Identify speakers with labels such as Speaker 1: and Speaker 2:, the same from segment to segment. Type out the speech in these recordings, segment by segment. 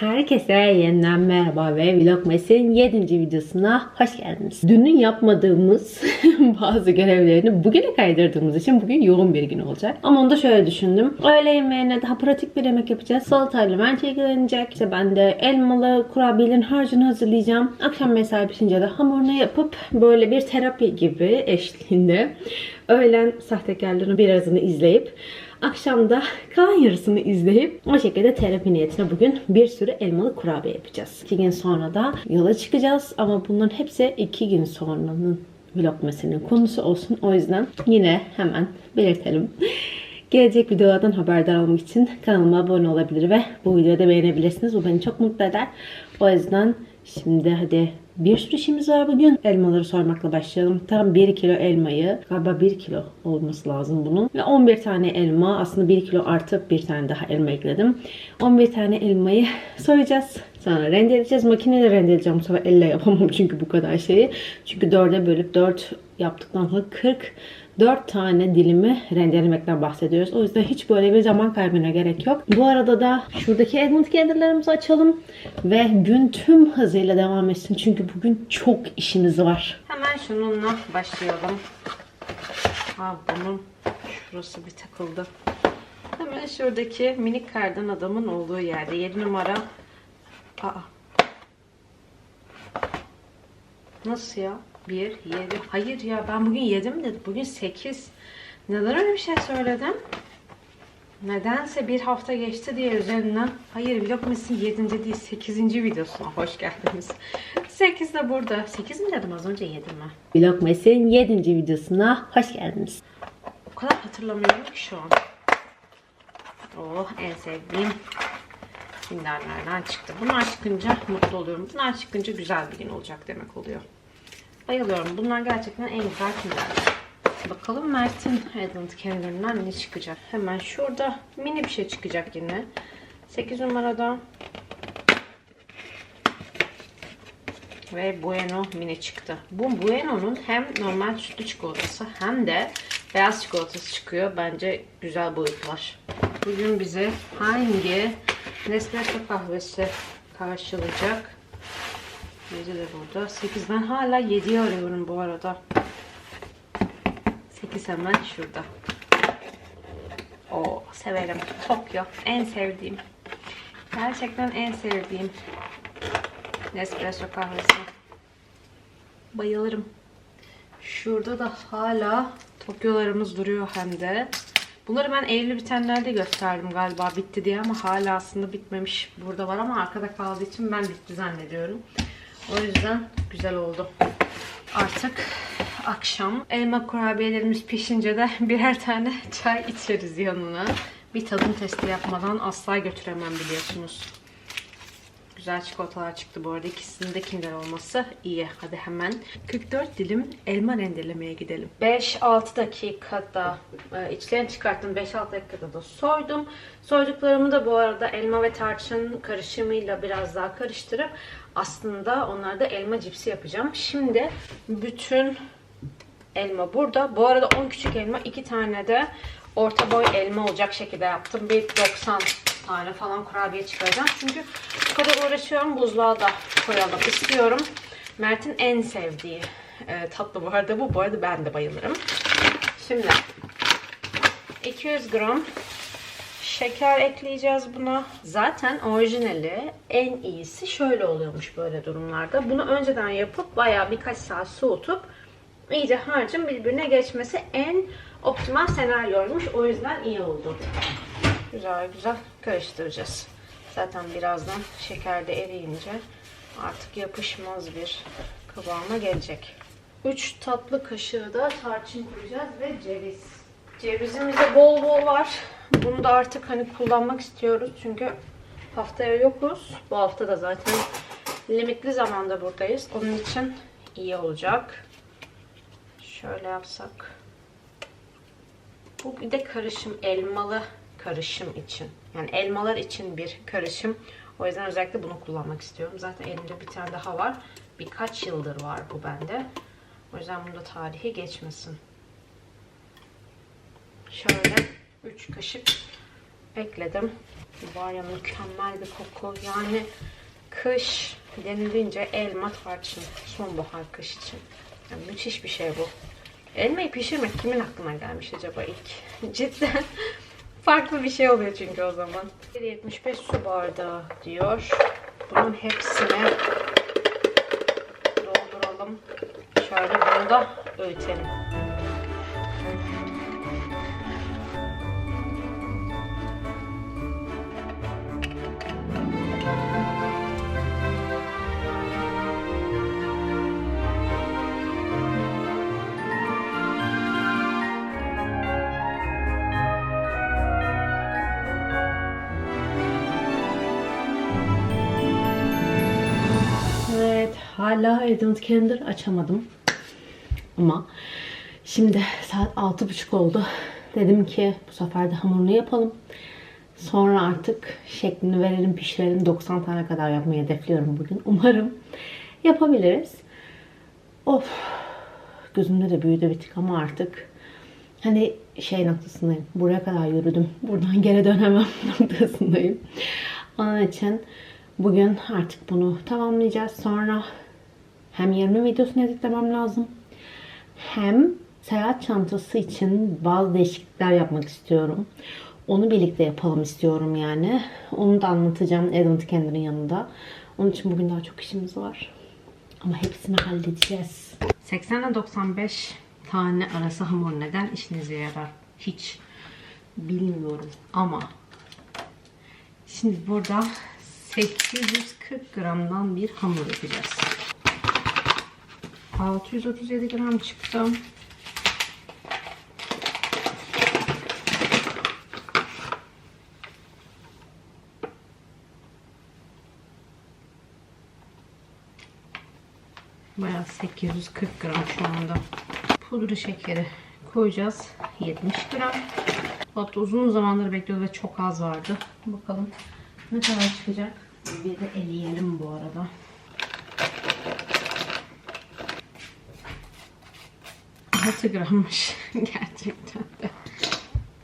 Speaker 1: Herkese yeniden merhaba ve Vlogmas'in 7. videosuna hoş geldiniz. Dünün yapmadığımız bazı görevlerini bugüne kaydırdığımız için bugün yoğun bir gün olacak. Ama onu da şöyle düşündüm. Öğle yemeğine daha pratik bir yemek yapacağız. Salatayla mente ilgilenecek. İşte ben de elmalı kurabiyelerin harcını hazırlayacağım. Akşam mesai bitince de hamurunu yapıp böyle bir terapi gibi eşliğinde öğlen sahtekarlığını birazını izleyip Akşam da kalan yarısını izleyip o şekilde terapi niyetine bugün bir sürü elmalı kurabiye yapacağız. İki gün sonra da yola çıkacağız ama bunların hepsi iki gün sonranın vlogmasının konusu olsun. O yüzden yine hemen belirtelim. Gelecek videolardan haberdar olmak için kanalıma abone olabilir ve bu videoyu da beğenebilirsiniz. Bu beni çok mutlu eder. O yüzden şimdi hadi bir sürü işimiz var bugün. Elmaları sormakla başlayalım. Tam 1 kilo elmayı, galiba 1 kilo olması lazım bunun. Ve 11 tane elma, aslında 1 kilo artı bir tane daha elma ekledim. 11 tane elmayı soyacağız. Sonra rendeleyeceğiz. Makineyle rendeleyeceğim. Bu sefer elle yapamam çünkü bu kadar şeyi. Çünkü 4'e bölüp 4 yaptıktan sonra 40 4 tane dilimi rendelemekten bahsediyoruz. O yüzden hiç böyle bir zaman kaybına gerek yok. Bu arada da şuradaki Edmund kendilerimizi açalım ve gün tüm hızıyla devam etsin. Çünkü bugün çok işimiz var. Hemen şununla başlayalım. Ha bunun şurası bir takıldı. Hemen şuradaki minik kardan adamın olduğu yerde 7 numara. Aa. Nasıl ya? 1, 7. Hayır ya ben bugün 7 mi dedim? Bugün 8. Neden öyle bir şey söyledim? Nedense bir hafta geçti diye üzerinden. Hayır Vlogmas'ın 7. değil 8. videosuna hoş geldiniz. 8 de burada. 8 mi dedim az önce 7 mi? Vlogmas'ın 7. videosuna hoş geldiniz. O kadar hatırlamıyorum ki şu an. Oh en sevdiğim kinderlerden çıktı. Bunlar çıkınca mutlu oluyorum. Bunlar çıkınca güzel bir gün olacak demek oluyor. Bayılıyorum. Bunlar gerçekten en güzel kinderler. Bakalım Mert'in Advent kendilerinden ne çıkacak. Hemen şurada mini bir şey çıkacak yine. 8 numarada. Ve Bueno mini çıktı. Bu Bueno'nun hem normal sütlü çikolatası hem de beyaz çikolatası çıkıyor. Bence güzel boyutlar. Bugün bize hangi Nespresso kahvesi karşılayacak? 7 de burada. 8 ben hala 7'yi arıyorum bu arada. 8 hemen şurada. O severim. Tokyo. En sevdiğim. Gerçekten en sevdiğim Nespresso kahvesi. Bayılırım. Şurada da hala Tokyolarımız duruyor hem de. Bunları ben Eylül bitenlerde gösterdim galiba bitti diye ama hala aslında bitmemiş. Burada var ama arkada kaldığı için ben bitti zannediyorum. O yüzden güzel oldu. Artık akşam elma kurabiyelerimiz pişince de birer tane çay içeriz yanına. Bir tadım testi yapmadan asla götüremem biliyorsunuz. Güzel çikolatalar çıktı bu arada. İkisinin de kinder olması iyi. Hadi hemen 44 dilim elma rendelemeye gidelim. 5-6 dakikada e, içlerini çıkarttım. 5-6 dakikada da soydum. Soyduklarımı da bu arada elma ve tarçın karışımıyla biraz daha karıştırıp aslında onlarda elma cipsi yapacağım. Şimdi bütün elma burada. Bu arada 10 küçük elma, 2 tane de orta boy elma olacak şekilde yaptım. Bir 90 tane falan kurabiye çıkaracağım. Çünkü bu kadar uğraşıyorum. Buzluğa da koyalım istiyorum. Mert'in en sevdiği e, tatlı bu arada bu. Bu arada ben de bayılırım. Şimdi 200 gram şeker ekleyeceğiz buna. Zaten orijinali en iyisi şöyle oluyormuş böyle durumlarda. Bunu önceden yapıp bayağı birkaç saat soğutup iyice harcın birbirine geçmesi en optimal senaryoymuş. O yüzden iyi oldu. Güzel güzel karıştıracağız. Zaten birazdan şeker de eriyince artık yapışmaz bir kıvama gelecek. 3 tatlı kaşığı da tarçın koyacağız ve ceviz. Cevizimiz de bol bol var. Bunu da artık hani kullanmak istiyoruz. Çünkü haftaya yokuz. Bu hafta da zaten limitli zamanda buradayız. Onun için iyi olacak. Şöyle yapsak. Bu bir de karışım elmalı karışım için. Yani elmalar için bir karışım. O yüzden özellikle bunu kullanmak istiyorum. Zaten elimde bir tane daha var. Birkaç yıldır var bu bende. O yüzden bunda tarihi geçmesin. Şöyle 3 kaşık ekledim. Var ya mükemmel bir koku. Yani kış denilince elma tarçın. Sonbahar kış için. Yani müthiş bir şey bu. Elmayı pişirmek kimin aklına gelmiş acaba ilk? Cidden farklı bir şey oluyor çünkü o zaman. 75 su bardağı diyor. Bunun hepsine dolduralım. Şöyle bunu da öğütelim. Hala Advent Calendar açamadım. Ama şimdi saat altı buçuk oldu. Dedim ki bu sefer de hamurunu yapalım. Sonra artık şeklini verelim, pişirelim. 90 tane kadar yapmayı hedefliyorum bugün. Umarım yapabiliriz. Of, gözümde de büyüdü bir tık ama artık hani şey noktasındayım. Buraya kadar yürüdüm. Buradan geri dönemem noktasındayım. Onun için bugün artık bunu tamamlayacağız. Sonra hem yarının videosunu editlemem lazım. Hem seyahat çantası için bazı değişiklikler yapmak istiyorum. Onu birlikte yapalım istiyorum yani. Onu da anlatacağım Advent Calendar'ın yanında. Onun için bugün daha çok işimiz var. Ama hepsini halledeceğiz. 80 ile 95 tane arası hamur neden işinize yarar? Hiç bilmiyorum ama şimdi burada 840 gramdan bir hamur yapacağız. 637 gram çıktı. Bayağı 840 gram şu anda. Pudra şekeri koyacağız. 70 gram. Hatta uzun zamandır bekliyordu ve çok az vardı. Bakalım ne kadar çıkacak. Bir de eleyelim bu arada. Altı grammış gerçekten de.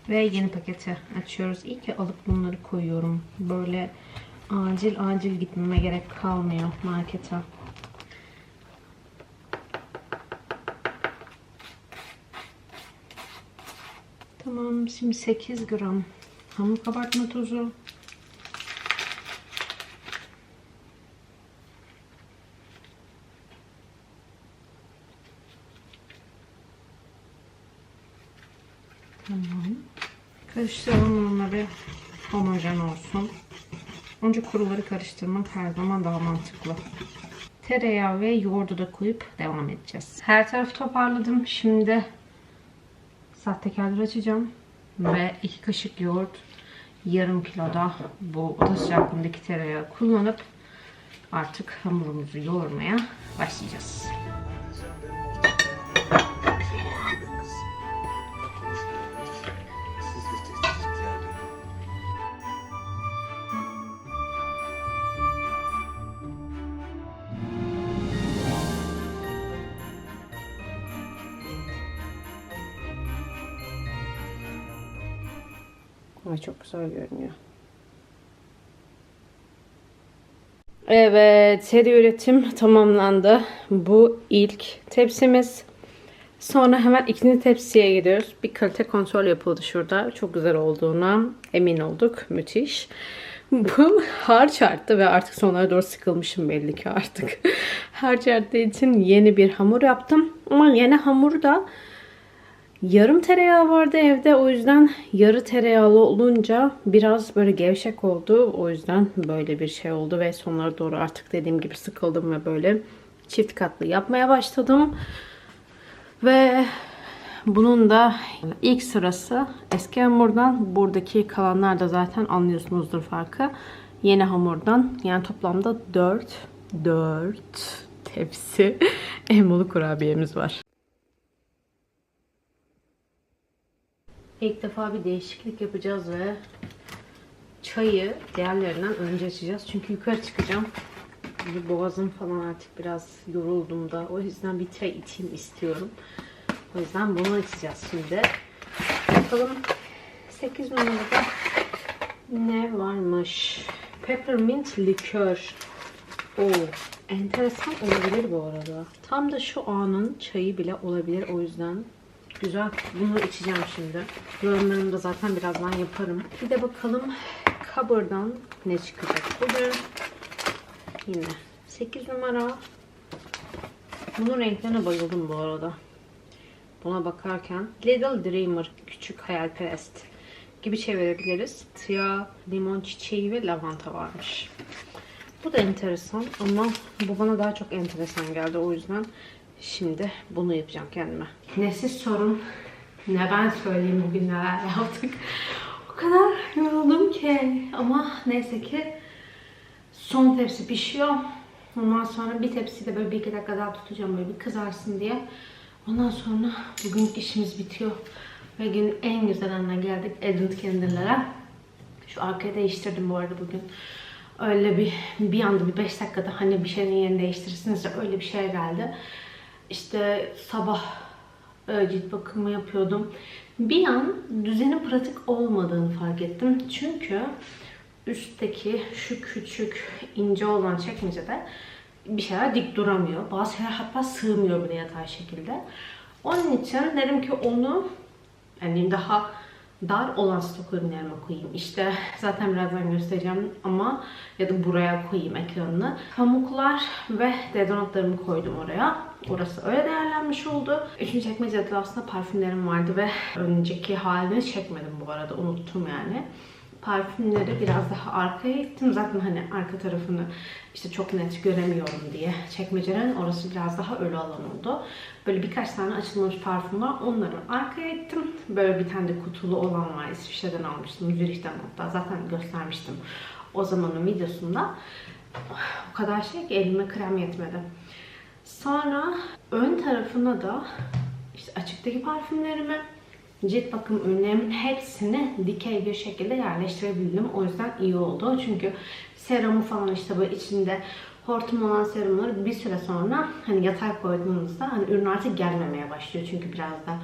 Speaker 1: Ve yeni paketi açıyoruz. İyi ki alıp bunları koyuyorum. Böyle acil acil gitmeme gerek kalmıyor markete. Tamam şimdi 8 gram hamur kabartma tozu. Tamam. Karıştıralım onları homojen olsun. Önce kuruları karıştırmak her zaman daha mantıklı. Tereyağı ve yoğurdu da koyup devam edeceğiz. Her tarafı toparladım. Şimdi sahtekarları açacağım. Ve iki kaşık yoğurt, yarım kilo da bu oda sıcaklığındaki tereyağı kullanıp artık hamurumuzu yoğurmaya başlayacağız. Güzel görünüyor. Evet, seri üretim tamamlandı. Bu ilk tepsimiz. Sonra hemen ikinci tepsiye gidiyoruz. Bir kalite kontrol yapıldı şurada. Çok güzel olduğuna emin olduk. Müthiş. Bu harç arttı ve artık sonlara doğru sıkılmışım belli ki artık. harç arttığı için yeni bir hamur yaptım. Ama yeni hamuru da Yarım tereyağı vardı evde. O yüzden yarı tereyağlı olunca biraz böyle gevşek oldu. O yüzden böyle bir şey oldu ve sonlara doğru artık dediğim gibi sıkıldım ve böyle çift katlı yapmaya başladım. Ve bunun da ilk sırası eski hamurdan. Buradaki kalanlar da zaten anlıyorsunuzdur farkı. Yeni hamurdan. Yani toplamda 4 4 tepsi elmalı kurabiyemiz var. İlk defa bir değişiklik yapacağız ve çayı diğerlerinden önce açacağız. Çünkü yukarı çıkacağım. Boğazım falan artık biraz yoruldum da. O yüzden bir çay içeyim istiyorum. O yüzden bunu açacağız şimdi. Bakalım 8 numarada varmış. Peppermint likör. O enteresan olabilir bu arada. Tam da şu anın çayı bile olabilir o yüzden. Güzel. Bunu içeceğim şimdi. Yorumlarımı da zaten birazdan yaparım. Bir de bakalım Cupboard'dan ne çıkacak bugün. Yine 8 numara. Bunun renklerine bayıldım bu arada. Buna bakarken Little Dreamer, küçük hayalperest gibi çevirebiliriz. Tia, limon çiçeği ve lavanta varmış. Bu da enteresan ama bu bana daha çok enteresan geldi. O yüzden şimdi bunu yapacağım kendime. Ne siz sorun ne ben söyleyeyim bugün neler yaptık. O kadar yoruldum ki. Ama neyse ki son tepsi pişiyor. Ondan sonra bir tepsi de böyle bir iki dakika daha tutacağım böyle bir kızarsın diye. Ondan sonra bugünkü işimiz bitiyor. Ve günün en güzel anına geldik. Advent Candle'lara. Şu arkayı değiştirdim bu arada bugün. Öyle bir bir anda bir 5 dakikada hani bir şeyin yerini değiştirirsiniz öyle bir şey geldi. İşte sabah e, cilt bakımı yapıyordum. Bir an düzenin pratik olmadığını fark ettim. Çünkü üstteki şu küçük ince olan çekmecede bir şeyler dik duramıyor. Bazı şeyler hatta sığmıyor bile yatay şekilde. Onun için dedim ki onu yani daha dar olan stok ürünlerime koyayım. İşte zaten birazdan göstereceğim ama ya da buraya koyayım ekranını. Pamuklar ve deodorantlarımı koydum oraya. Orası öyle değerlenmiş oldu. Üçüncü çekmecede de aslında parfümlerim vardı ve önceki halini çekmedim bu arada. Unuttum yani parfümleri biraz daha arkaya ittim. Zaten hani arka tarafını işte çok net göremiyorum diye çekmecenin orası biraz daha ölü alan oldu. Böyle birkaç tane açılmış parfüm var. Onları arkaya ittim. Böyle bir tane de kutulu olan var. İsviçre'den almıştım. Zürih'ten hatta. Zaten göstermiştim o zamanın videosunda. O kadar şey ki elime krem yetmedi. Sonra ön tarafına da işte açıktaki parfümlerimi cilt bakım ürünlerimin hepsini dikey bir şekilde yerleştirebildim. O yüzden iyi oldu. Çünkü serumu falan işte böyle içinde hortum olan serumları bir süre sonra hani yatay koyduğunuzda hani ürün artık gelmemeye başlıyor. Çünkü biraz da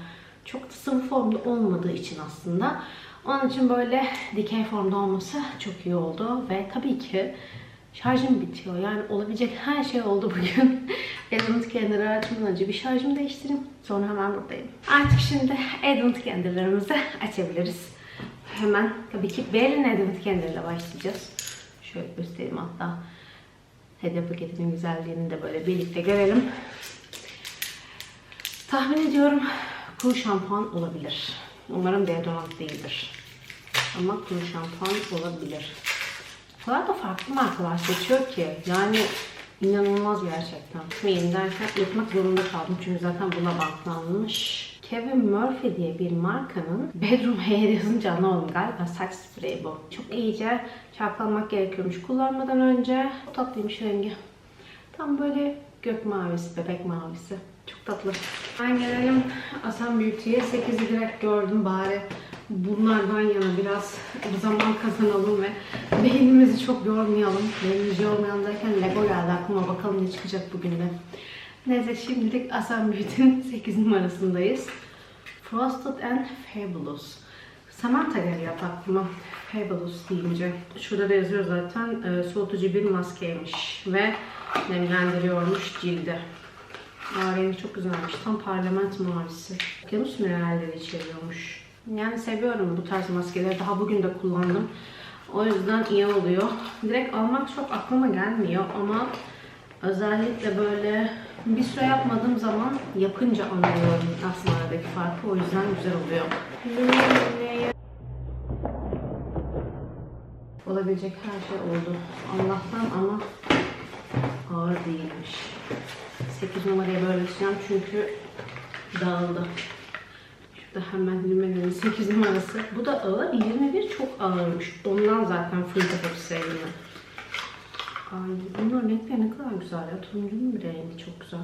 Speaker 1: çok da sıvı formda olmadığı için aslında. Onun için böyle dikey formda olması çok iyi oldu. Ve tabii ki şarjım bitiyor. Yani olabilecek her şey oldu bugün. Advent Calendar açmadan önce bir şarjımı değiştireyim. Sonra hemen buradayım. Artık şimdi Advent Calendar'ımızı açabiliriz. Hemen tabii ki Berlin Advent Calendar'la başlayacağız. Şöyle göstereyim hatta. Hediye paketinin güzelliğini de böyle birlikte görelim. Tahmin ediyorum kuru şampuan olabilir. Umarım deodorant değildir. Ama kuru şampuan olabilir. O kadar da farklı markalar seçiyor ki. Yani inanılmaz gerçekten. Gitmeyin derken yapmak zorunda kaldım. Çünkü zaten buna baklanmış. Kevin Murphy diye bir markanın Bedroom Hair yazınca anlamadım galiba saç spreyi bu. Çok iyice çarplanmak gerekiyormuş kullanmadan önce. Çok tatlıymış rengi. Tam böyle gök mavisi, bebek mavisi. Çok tatlı. Ben gelelim Asam Beauty'ye 8'i direkt gördüm bari bunlardan yana biraz zaman kazanalım ve beynimizi çok yormayalım. Beynimizi yormayalım derken Lego geldi aklıma bakalım ne çıkacak bugün de. Neyse şimdilik Asam Beauty'nin 8 numarasındayız. Frosted and Fabulous. Samantha geliyor aklıma. Fabulous deyince. Şurada da yazıyor zaten e, soğutucu bir maskeymiş ve nemlendiriyormuş cildi. Aa, rengi çok güzelmiş. Tam parlament mavisi. Okyanus mineralleri içeriyormuş. Yani seviyorum bu tarz maskeleri. Daha bugün de kullandım. O yüzden iyi oluyor. Direkt almak çok aklıma gelmiyor ama özellikle böyle bir süre yapmadığım zaman yapınca anlıyorum aslında aradaki farkı. O yüzden güzel oluyor. Olabilecek her şey oldu. Allah'tan ama ağır değilmiş. 8 numaraya böyle açacağım çünkü dağıldı. Şurada hemen Lümen'in 8 numarası. Bu da ağır. 21 çok ağırmış. Ondan zaten full kapı sevdim. Ay bunların renkleri ne kadar güzel ya. Turuncunun bir rengi çok güzel.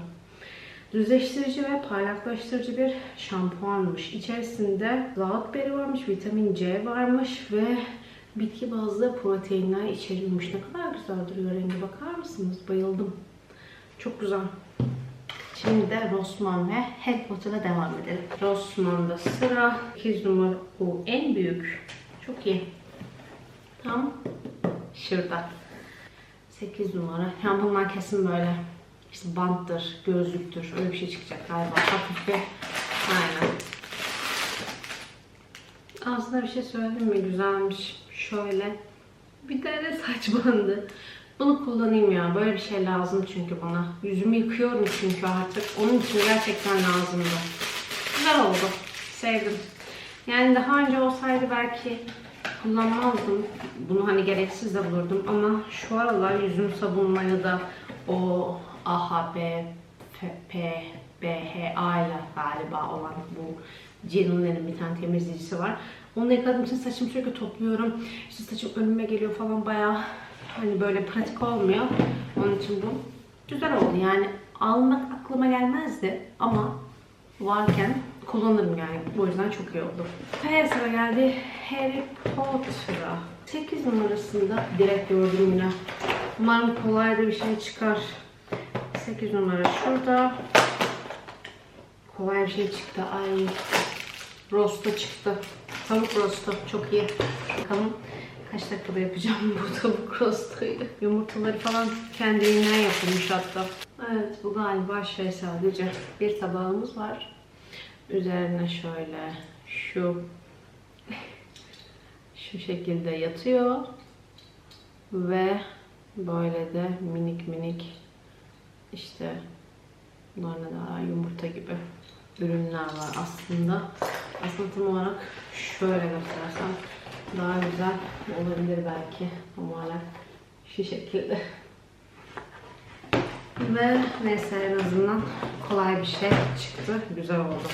Speaker 1: Düzleştirici ve parlaklaştırıcı bir şampuanmış. İçerisinde raspberry varmış, vitamin C varmış ve bitki bazlı proteinler içeriyormuş. Ne kadar güzel duruyor rengi. Bakar mısınız? Bayıldım. Çok güzel. Şimdi de Rossmann ve Harry Potter'a devam edelim. Rossmann'da sıra 8 numara o en büyük. Çok iyi. Tam Şurada. 8 numara. Yani bunlar kesin böyle işte banttır, gözlüktür. Öyle bir şey çıkacak galiba. Hafif bir. Aynen. Aslında bir şey söyleyeyim mi? Güzelmiş. Şöyle. Bir tane saç bandı. Bunu kullanayım ya. Böyle bir şey lazım çünkü bana. Yüzümü yıkıyorum çünkü artık. Onun için gerçekten lazımdı. Güzel oldu. Sevdim. Yani daha önce olsaydı belki kullanmazdım. Bunu hani gereksiz de bulurdum ama şu aralar yüzüm sabunmayı da o AHB P, P, BHA ile galiba olan bu Genuine'in bir tane temizleyicisi var. Onu yıkadığım için saçımı sürekli topluyorum. İşte saçım önüme geliyor falan bayağı hani böyle pratik olmuyor. Onun için bu güzel oldu yani almak aklıma gelmezdi ama varken kullanırım yani. O yüzden çok iyi oldu. P sıra geldi Harry Potter'a. 8 numarasında direkt gördüm yine. Umarım kolay da bir şey çıkar. 8 numara şurada. Kolay bir şey çıktı. Ay. Rosto çıktı. Tavuk rosto. Çok iyi. Bakalım kaç dakikada yapacağım bu tavuk rostoyu. Yumurtaları falan kendiliğinden yapılmış hatta. Evet bu galiba şey sadece bir tabağımız var. Üzerine şöyle şu şu şekilde yatıyor ve böyle de minik minik işte bunlar daha yumurta gibi ürünler var aslında. Aslında tam olarak şöyle göstersem daha güzel olabilir belki ama hala şu şekilde. Ve neyse en azından kolay bir şey çıktı. Güzel oldu.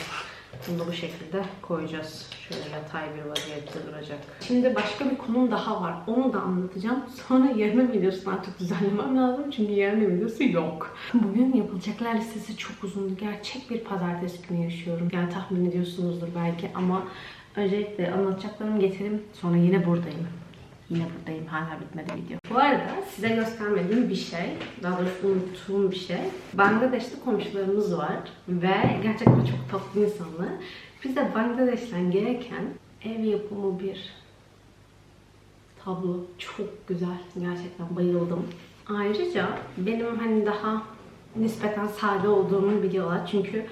Speaker 1: Bunu da bu şekilde koyacağız. Şöyle yatay bir vaziyette duracak. Şimdi başka bir konum daha var. Onu da anlatacağım. Sonra yarın videosunu artık düzenlemem lazım. Çünkü yarın videosu yok. Bugün yapılacaklar listesi çok uzundu. Gerçek bir pazartesi günü yaşıyorum. Yani tahmin ediyorsunuzdur belki ama öncelikle anlatacaklarımı getireyim. Sonra yine buradayım. Yine buradayım. Hala bitmedi video. Bu arada size göstermediğim bir şey, daha doğrusu unuttuğum bir şey. Bangladeş'te komşularımız var ve gerçekten çok tatlı insanlar. Bize Bangladeş'ten gereken ev yapımı bir tablo. Çok güzel. Gerçekten bayıldım. Ayrıca benim hani daha nispeten sade olduğumu biliyorlar. Çünkü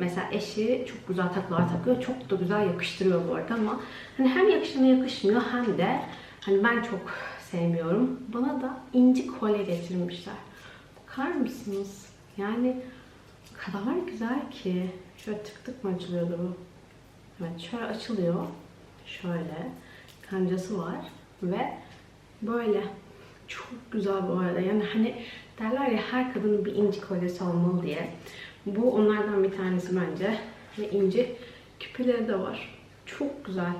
Speaker 1: mesela eşi çok güzel takılar takıyor. Çok da güzel yakıştırıyor bu arada ama hani hem yakışana yakışmıyor hem de hani ben çok sevmiyorum. Bana da inci kolye getirmişler. Bakar mısınız? Yani kadar güzel ki. Şöyle tık tık mı açılıyordu bu? Evet şöyle açılıyor. Şöyle. Kancası var. Ve böyle. Çok güzel bu arada. Yani hani derler ya her kadının bir inci kolyesi olmalı diye. Bu onlardan bir tanesi bence. Ve inci küpeleri de var. Çok güzel.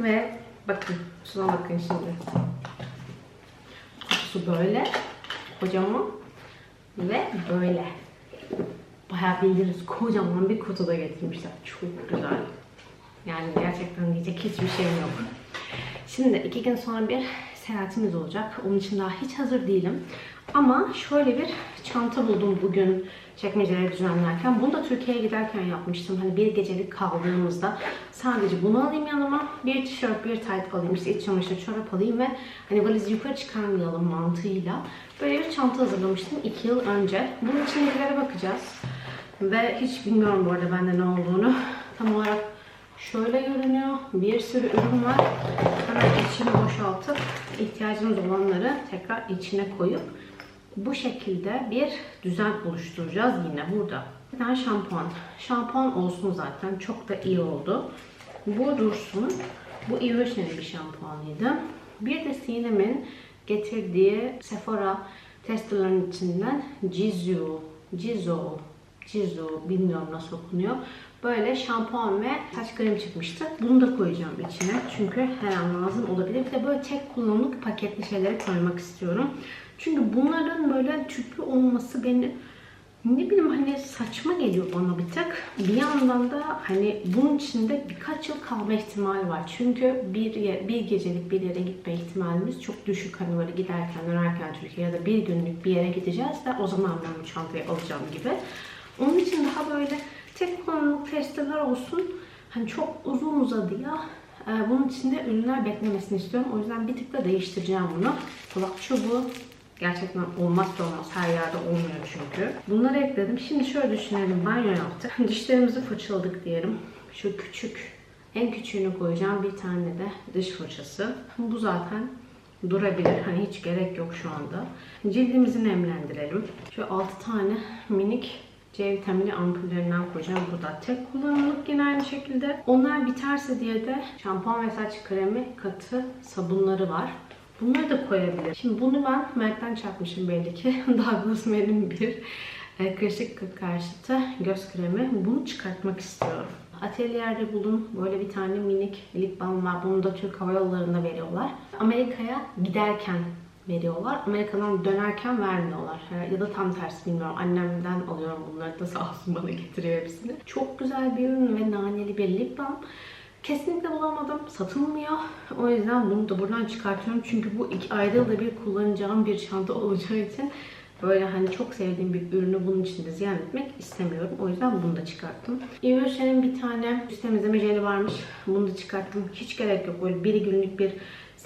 Speaker 1: Ve bakın şuna bakın şimdi. Kutusu böyle. Kocaman. Ve böyle. Bayağı bildiğiniz kocaman bir kutuda getirmişler. Çok güzel. Yani gerçekten diyecek hiçbir şeyim yok. Şimdi iki gün sonra bir seyahatimiz olacak. Onun için daha hiç hazır değilim. Ama şöyle bir çanta buldum bugün çekmeceleri düzenlerken. Bunu da Türkiye'ye giderken yapmıştım. Hani bir gecelik kaldığımızda sadece bunu alayım yanıma. Bir tişört, bir tayt alayım. işte iç çamaşır, çorap alayım ve hani valizi yukarı çıkarmayalım mantığıyla. Böyle bir çanta hazırlamıştım iki yıl önce. Bunun içindekilere bakacağız. Ve hiç bilmiyorum bu arada bende ne olduğunu. Tam olarak şöyle görünüyor. Bir sürü ürün var. Hemen içini boşaltıp ihtiyacımız olanları tekrar içine koyup bu şekilde bir düzen oluşturacağız yine burada. Tane şampuan. Şampuan olsun zaten. Çok da iyi oldu. Bu dursun. Bu Evolution'ın bir şampuanıydı. Bir de Sinem'in getirdiği Sephora testerların içinden Jizu, Jizo, Jizo bilmiyorum nasıl okunuyor. Böyle şampuan ve saç kremi çıkmıştı. Bunu da koyacağım içine. Çünkü her an lazım olabilir. Bir de böyle tek kullanımlık paketli şeyleri koymak istiyorum. Çünkü bunların böyle tüplü olması beni ne bileyim hani saçma geliyor bana bir tık. Bir yandan da hani bunun içinde birkaç yıl kalma ihtimali var. Çünkü bir, ye- bir gecelik bir yere gitme ihtimalimiz çok düşük. Hani böyle giderken dönerken Türkiye'ye ya da bir günlük bir yere gideceğiz de o zaman ben bu çantayı alacağım gibi. Onun için daha böyle tek kullanımlık testler olsun. Hani çok uzun uzadıya Ee, bunun içinde ürünler beklemesini istiyorum. O yüzden bir tık da değiştireceğim bunu. Kulak çubuğu gerçekten olmazsa olmaz. Her yerde olmuyor çünkü. Bunları ekledim. Şimdi şöyle düşünelim. Banyo yaptık. Dişlerimizi fırçaladık diyelim. Şu küçük, en küçüğünü koyacağım. Bir tane de diş fırçası. Bu zaten durabilir. Hani hiç gerek yok şu anda. Cildimizi nemlendirelim. Şu 6 tane minik C vitamini ampullerinden koyacağım. Bu da tek kullanımlık yine aynı şekilde. Onlar biterse diye de şampuan ve saç kremi katı sabunları var. Bunları da koyabilir. Şimdi bunu ben Mert'ten çarpmışım belli ki. Douglas Men'in bir e, kırışık karşıtı göz kremi. Bunu çıkartmak istiyorum. Atölyerde buldum. Böyle bir tane minik lip balm var. Bunu da Türk Hava Yolları'nda veriyorlar. Amerika'ya giderken veriyorlar. Amerika'dan dönerken vermiyorlar. Ya da tam tersi bilmiyorum. Annemden alıyorum bunları da sağ olsun bana getiriyor hepsini. Çok güzel bir ürün ve naneli bir lip balm. Kesinlikle bulamadım. Satılmıyor. O yüzden bunu da buradan çıkartıyorum. Çünkü bu iki ayda yılda bir kullanacağım bir çanta olacağı için böyle hani çok sevdiğim bir ürünü bunun içinde ziyan etmek istemiyorum. O yüzden bunu da çıkarttım. Evolution'ın bir tane yüz temizleme jeli varmış. Bunu da çıkarttım. Hiç gerek yok. Böyle bir günlük bir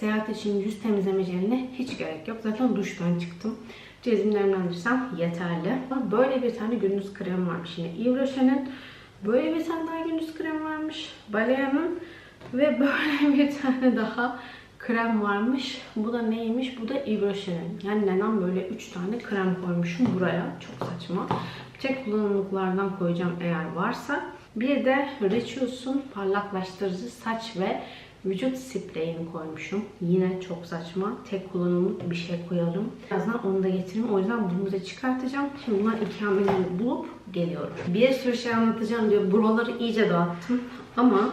Speaker 1: seyahat için yüz temizleme jeline hiç gerek yok. Zaten duştan çıktım. Cildimi nemlendirsem yeterli. Böyle bir tane gündüz kremi varmış yine. Evolution'ın böyle bir tane daha gündüz kremi varmış. Balea'nın ve böyle bir tane daha krem varmış. Bu da neymiş? Bu da Yves Rocher'in. Yani neden böyle 3 tane krem koymuşum buraya? Çok saçma. Tek kullanımlıklardan koyacağım eğer varsa. Bir de Rituals'un parlaklaştırıcı saç ve vücut spreyini koymuşum. Yine çok saçma. Tek kullanımlık bir şey koyalım. Birazdan onu da getireyim. O yüzden bunu da çıkartacağım. Şimdi bunlar iki hamlelerini bulup geliyorum. Bir sürü şey anlatacağım diyor. Buraları iyice dağıttım. Ama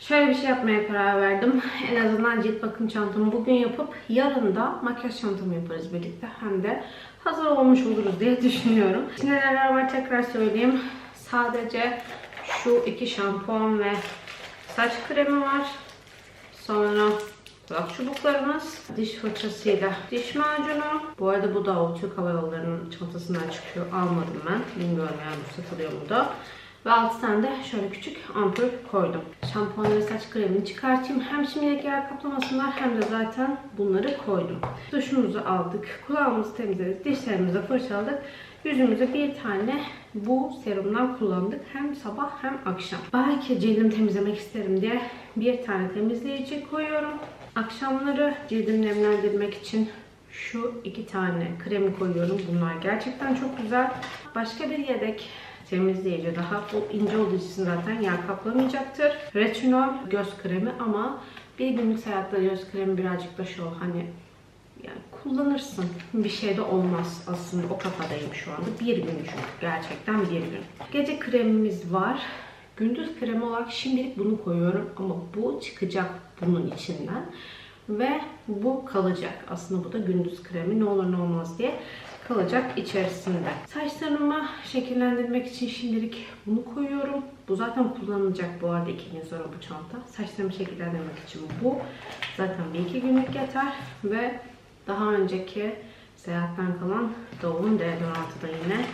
Speaker 1: Şöyle bir şey yapmaya karar verdim. En azından cilt bakım çantamı bugün yapıp yarın da makyaj çantamı yaparız birlikte. Hem de hazır olmuş oluruz diye düşünüyorum. Şimdi neler var tekrar söyleyeyim. Sadece şu iki şampuan ve saç kremi var. Sonra kulak çubuklarımız, diş fırçasıyla diş macunu. Bu arada bu da Türk Hava Yolları'nın çantasından çıkıyor. Almadım ben. Bilmiyorum yani bu satılıyor mu da. Ve 6 tane de şöyle küçük ampul koydum. Şampuan ve saç kremini çıkartayım. Hem şimdilik yer kaplamasınlar hem de zaten bunları koydum. Duşumuzu aldık. Kulağımızı temizledik. Dişlerimizi fırçaladık. Yüzümüze bir tane bu serumdan kullandık. Hem sabah hem akşam. Belki cildimi temizlemek isterim diye bir tane temizleyici koyuyorum. Akşamları cildimi nemlendirmek için şu iki tane kremi koyuyorum. Bunlar gerçekten çok güzel. Başka bir yedek temizleyici daha. Bu ince olduğu için zaten yer kaplamayacaktır. Retinol göz kremi ama bir günlük seyahatte göz kremi birazcık da şu hani yani kullanırsın. Bir şey de olmaz aslında o kafadayım şu anda. Bir gün çünkü gerçekten bir gün. Gece kremimiz var. Gündüz kremi olarak şimdilik bunu koyuyorum ama bu çıkacak bunun içinden. Ve bu kalacak. Aslında bu da gündüz kremi ne olur ne olmaz diye kalacak içerisinde. Saçlarımı şekillendirmek için şimdilik bunu koyuyorum. Bu zaten kullanılacak bu arada iki gün sonra bu çanta. Saçlarımı şekillendirmek için bu. Zaten bir iki günlük yeter. Ve daha önceki seyahatten kalan Dove'un deodorantı da yine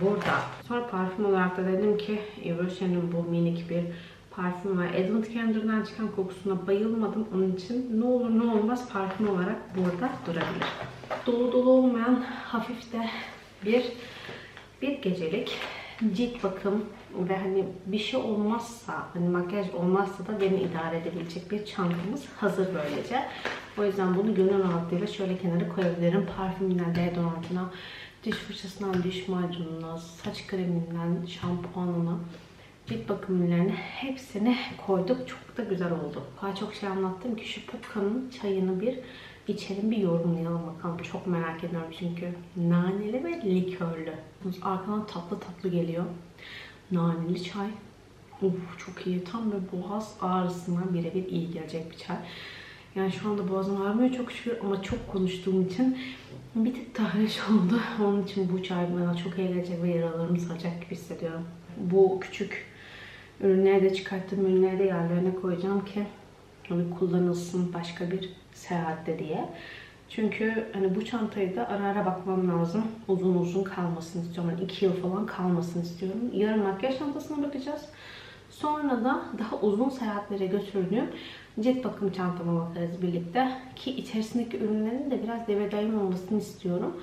Speaker 1: burada. Sonra parfüm olarak da dedim ki Evolution'un bu minik bir parfüm var. Edmund Kenner'dan çıkan kokusuna bayılmadım. Onun için ne olur ne olmaz parfüm olarak burada durabilir. Dolu dolu olmayan hafif de bir bir gecelik cilt bakım ve hani bir şey olmazsa, hani makyaj olmazsa da beni idare edebilecek bir çantamız hazır böylece. O yüzden bunu gönül rahatlığıyla şöyle kenara koyabilirim. Parfümünden, deodorantına, diş fırçasından, diş macununa, saç kreminden, şampuanına, cilt bakım ürünlerini hepsini koyduk. Çok da güzel oldu. O çok şey anlattım ki şu Pukka'nın çayını bir içelim bir yorumlayalım bakalım. Çok merak ediyorum çünkü naneli ve likörlü. Arkadan tatlı tatlı geliyor. Naneli çay. Uf çok iyi. Tam böyle boğaz ağrısına birebir iyi gelecek bir çay. Yani şu anda boğazım ağrımıyor çok şükür ama çok konuştuğum için bir tık tahriş oldu. Onun için bu çay bana çok iyi gelecek ve yaralarımı saracak gibi hissediyorum. Bu küçük ürünleri de çıkarttığım ürünleri de yerlerine koyacağım ki hani kullanılsın başka bir seyahatte diye. Çünkü hani bu çantayı da ara ara bakmam lazım. Uzun uzun kalmasını istiyorum. Yani iki yıl falan kalmasını istiyorum. Yarın makyaj çantasına bakacağız. Sonra da daha uzun seyahatlere götürdüğüm cilt bakım çantama bakarız birlikte. Ki içerisindeki ürünlerin de biraz devir daim olmasını istiyorum.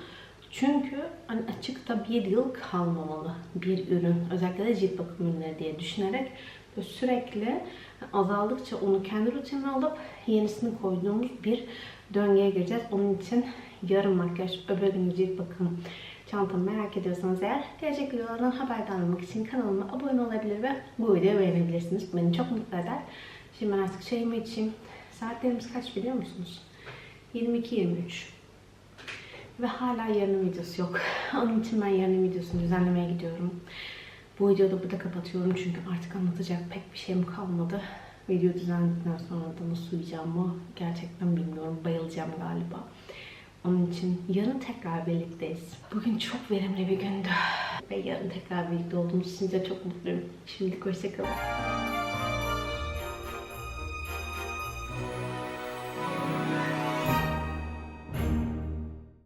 Speaker 1: Çünkü hani açıkta bir yıl kalmamalı bir ürün. Özellikle de cilt bakım ürünleri diye düşünerek sürekli azaldıkça onu kendi rutinine alıp yenisini koyduğumuz bir döngüye gireceğiz. Onun için yarım makyaj, öbür gün cilt bakım çantamı merak ediyorsanız eğer gelecek videolardan haberdar olmak için kanalıma abone olabilir ve bu videoyu beğenebilirsiniz. Beni çok mutlu eder. Şimdi ben artık çayımı içeyim. Saatlerimiz kaç biliyor musunuz? 22-23. Ve hala yarının videosu yok. Onun için ben yarının videosunu düzenlemeye gidiyorum. Bu videoyu da burada kapatıyorum çünkü artık anlatacak pek bir şeyim kalmadı. Video düzenledikten sonra da nasıl uyuyacağımı gerçekten bilmiyorum. Bayılacağım galiba. Onun için yarın tekrar birlikteyiz. Bugün çok verimli bir gündü. Ve yarın tekrar birlikte olduğumuz için de çok mutluyum. Şimdilik hoşçakalın.